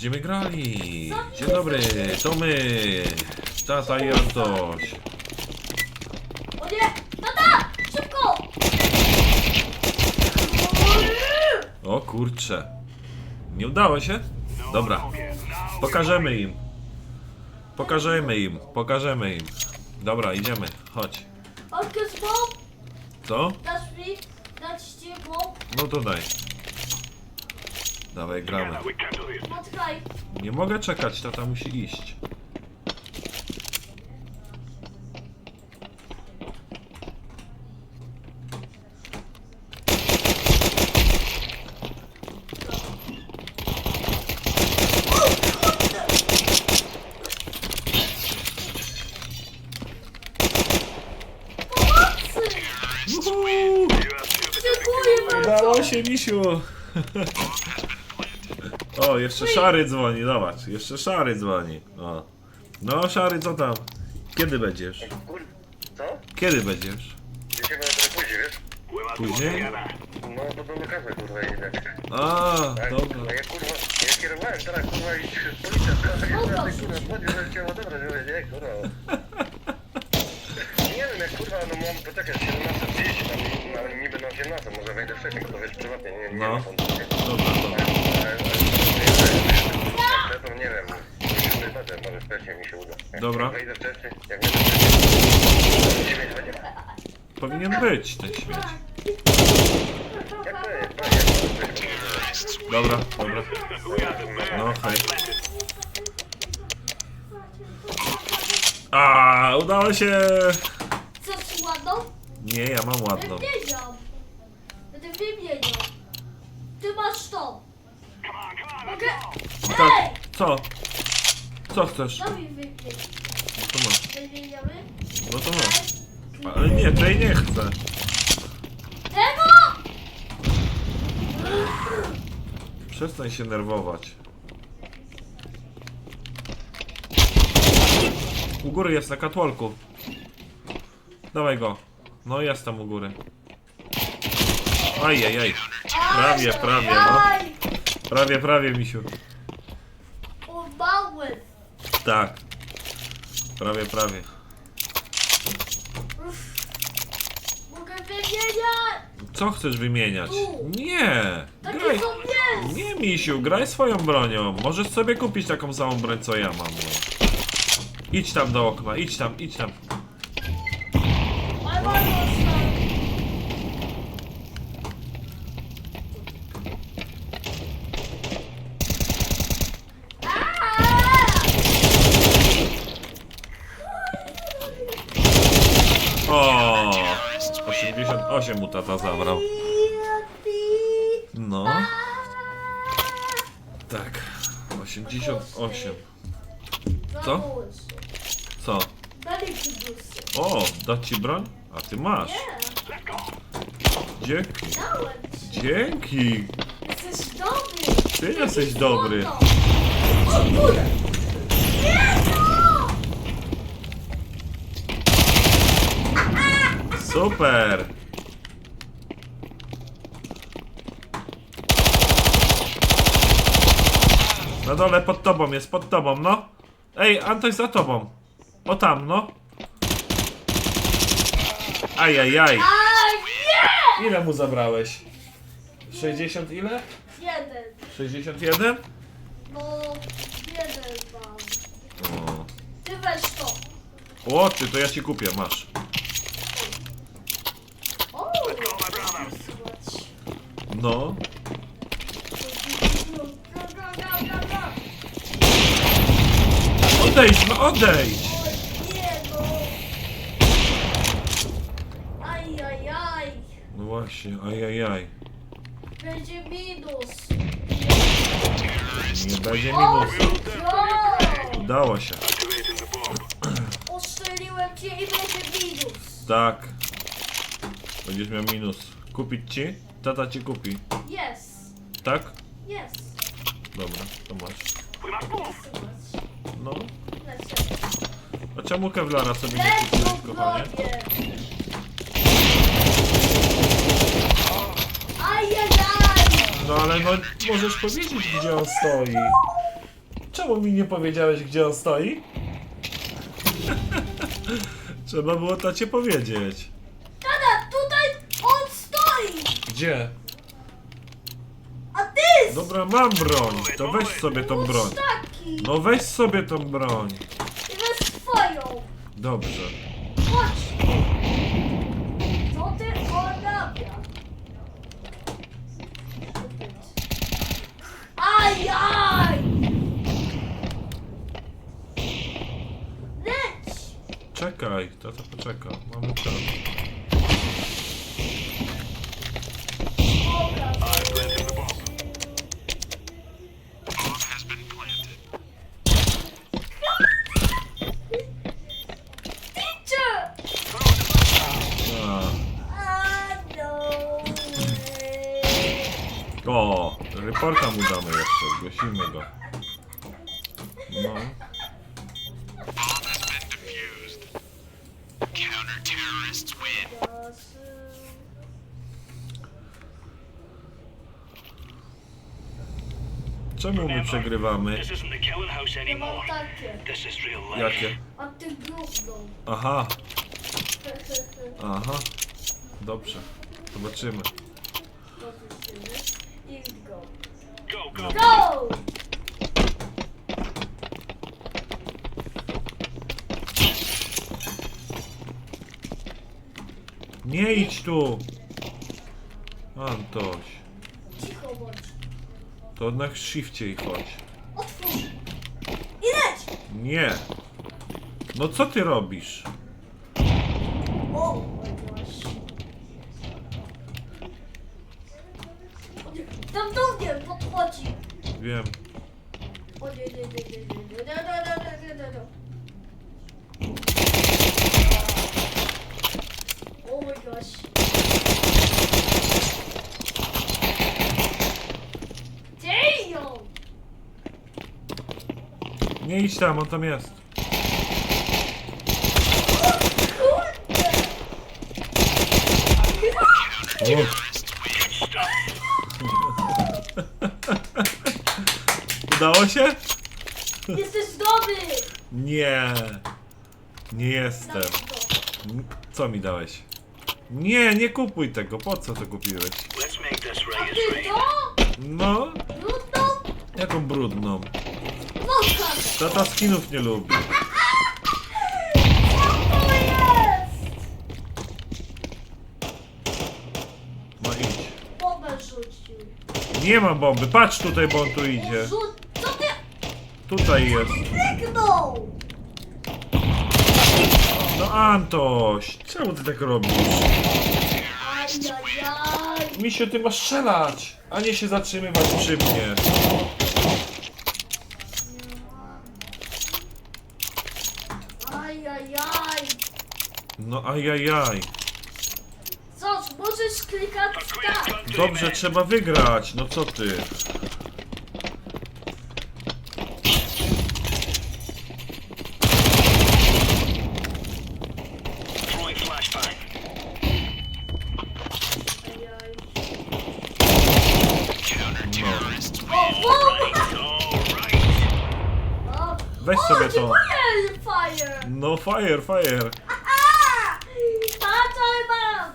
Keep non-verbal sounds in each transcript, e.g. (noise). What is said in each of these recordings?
Będziemy grali. Dzień dobry, to my. Tata i Antoś. O nie! Tata! Szybko! O kurcze. Nie udało się? Dobra. Pokażemy im. Pokażemy im, pokażemy im. Dobra, idziemy. Chodź. Odkryć bomb! Co? Dasz mi? Dać ci bomb? No to daj. Dawaj, gramy. Poczekaj. Nie mogę czekać, tata musi iść. Dziękuję bardzo! Udało się, misiu! (laughs) O, jeszcze szary dzwoni, zobacz. Jeszcze szary dzwoni. O. No, szary, co tam? Kiedy będziesz? Kur... Co? Kiedy będziesz? Dzisiaj będę trochę później, wiesz? Później? No to do lekarza kurwa idę. A, Tak? dobra. No ja kurwa, ja kierowałem teraz kurwa i policja skazuje, że ty kurwa wchodzi, że cię odebrać, mówię, nie kurwa. (laughs) Nie wiem jak kurwa, no mam poczekać 17.30 tam, no, niby na 18, może wejdę wcześniej, bo to wiesz prywatnie, nie, nie No. ma tam tutaj. Dobra, dobra. No nie wiem, musimy zobaczyć, może wcześniej mi się uda. Jak Dobra. Wejdę wcześniej, jak wejdę wcześniej, dziewięć będzie? Powinien być ten śmieć. Jak to jest? Jak to jest? Dobra, dobra. No, hej. A, udało się! Chcesz ładną? Nie, ja mam ładną. Wymieniam. Będę wymieniał. Ty masz to. Mogę? Tak. Ej! Co? Co chcesz? Daj mi. No to masz. Wymieniamy? No to masz. Ale nie, tej nie chcę. Tego! Przestań się nerwować. U góry jest na katwalku. Dawaj go. No jest tam u góry. Ajajaj. Prawie, prawie, no. Aj! Prawie, prawie, misiu. Tak. Prawie, prawie. Mogę wymieniać! Co chcesz wymieniać? Nie! Takie Graj. są! Nie, misiu, graj swoją bronią. Możesz sobie kupić taką samą broń, co ja mam. No. Idź tam do okna, idź tam, idź tam. Ale mam dostać. O, 88 mu tata zabrał. No, tak. 88. Co? Co? O, dać ci broń? A ty masz. Dzięki. Dzięki. Jesteś dobry. Ty jesteś dobry. Super. Na dole pod tobą jest, pod tobą, no. Ej, Antoś za tobą. O tam, no. Ajajaj. Ile mu zabrałeś? 60 ile? Jeden. 61? No, jeden mam. O. Ty weź to. O, ty, to ja ci kupię, masz. O, zobacz. No. Odejdź, no odejdź. No. Ajajaj. No właśnie, ajajaj. Będzie minus. Nie będzie O, minusu. no. Udało się. Ostrzeliłem cię i będzie minus. Tak. Będziesz miał minus. Kupić ci? Tata ci kupi. Jest. Tak? Jest. Dobra, to masz. No. A czemu Kevlara sobie nie kupiłeś, kochanie? No ale no, możesz powiedzieć, gdzie on stoi. czemu mi nie powiedziałeś, gdzie on stoi? (laughs) Trzeba było tacie powiedzieć. Tata, tutaj on stoi! Gdzie? A ty! Dobra, mam broń. To weź sobie tą broń. No weź sobie tą broń. Dobrze. Chodź! Co ty odnawia? Ajaj! Leć! Czekaj, tata poczeka. Mamy czas. O, reporta mu damy jeszcze, zgłosimy go. No. Czemu my przegrywamy? This isn't the killing house Ja mam anymore. takie. This is real life. Jakie? Aha, aha. Dobrze. Zobaczymy. I go. Go, go. Go! Nie idź tu! Antoś. Cicho bądź. To na shifcie i chodź. Otwórz. I leć! Nie! No co ty robisz? O, podchodzi. Wiem. O nie, nie, nie. Oh my gosh. Damn! Nie idź tam, on tam jest. Kurde! Udało się? Jesteś dobry! Nie. Nie jestem. Co mi dałeś? Nie, nie kupuj tego. Po co to kupiłeś? Let's make this A ty to? No, Brudną? jaką brudną. Pokaż! Tata skinów nie lubi. Co to jest? No idź. Bombę rzucił. Nie mam bomby. Patrz tutaj, bo on tu idzie. Rzuć... Tutaj jest. No Antoś, czemu ty tak robisz? Ajajaj! Misiu, ty masz strzelać, a nie się zatrzymywać przy mnie. Ajajaj! No ajajaj. Co, możesz klikać tak? Dobrze, trzeba wygrać. No co ty? Throwing flashbang. Ajaj. Counter-terrorists win. O, bomba! Alright. O, Weź o, sobie to. dziękuję, Fire! No fire, fire. Patrz, ale mam!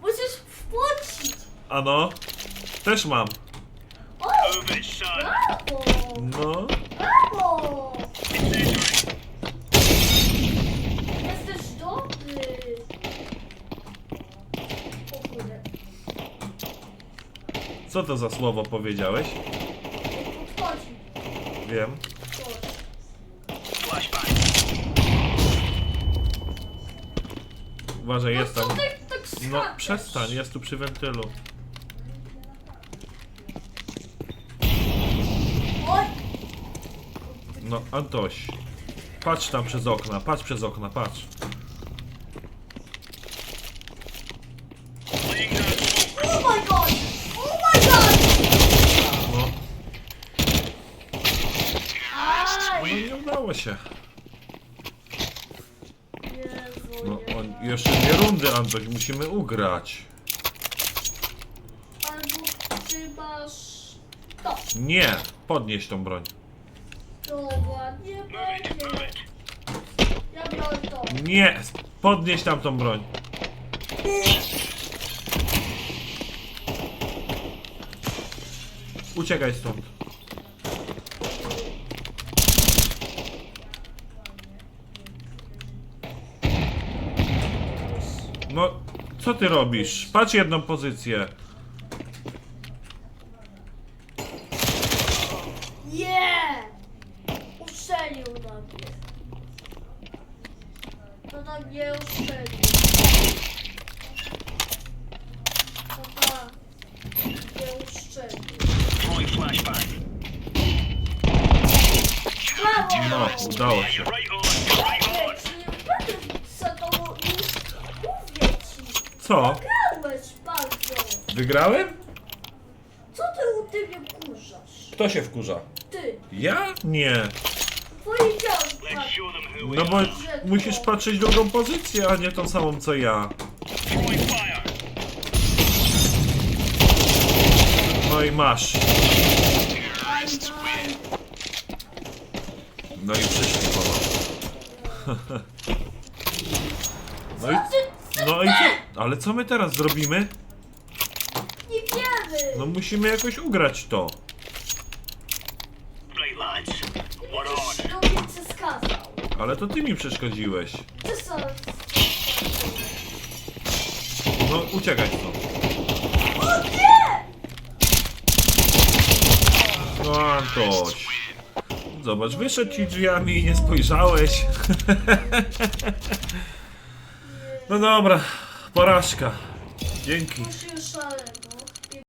Musisz wpłacić! Ano? Też mam. O, brawo! No. Brawo! Jesteś dobry! O kurde, Co to za słowo powiedziałeś? podchodzi. Wiem. Chodź. Flashbang. Uważaj, jest No tam. co ty tak No skaczesz? przestań, jest tu przy wentylu. Oj! No Antoś. Patrz tam przez okna, patrz przez okna, patrz. Oh my god! Oh my god! No. No nie udało się. No nie. on, jeszcze dwie rundy Antoś, musimy ugrać. Albo ty masz... To. Nie, podnieś tą broń. Nie Move it, będzie. Ja biorę to. Nie! Podnieś tam tą broń. Uciekaj stąd. No, co ty robisz? Patrz jedną pozycję. Nie! Uszczelił na mnie. To na mnie uszczelił. To tak. Nie uszczelił. Throwing flashbang. Brawo! No, udało się. Co? Grałeś bardzo. Wygrałem? Co ty u tym kurzasz? Kto się wkurza? Ty. Ja? Nie. Powiedziałeś No bo musisz patrzeć drugą pozycję, a nie tą samą co ja. No i masz. No i przyszli (laughs) No i, no i co? Ale co my teraz zrobimy? Nie wiemy. No musimy jakoś ugrać to. Ale to ty mi przeszkodziłeś. Sam. No uciekaj stąd. O nie! No Antoś. Zobacz, wyszedł ci drzwiami i nie spojrzałeś. (laughs) No dobra, porażka. Dzięki. Szaleć.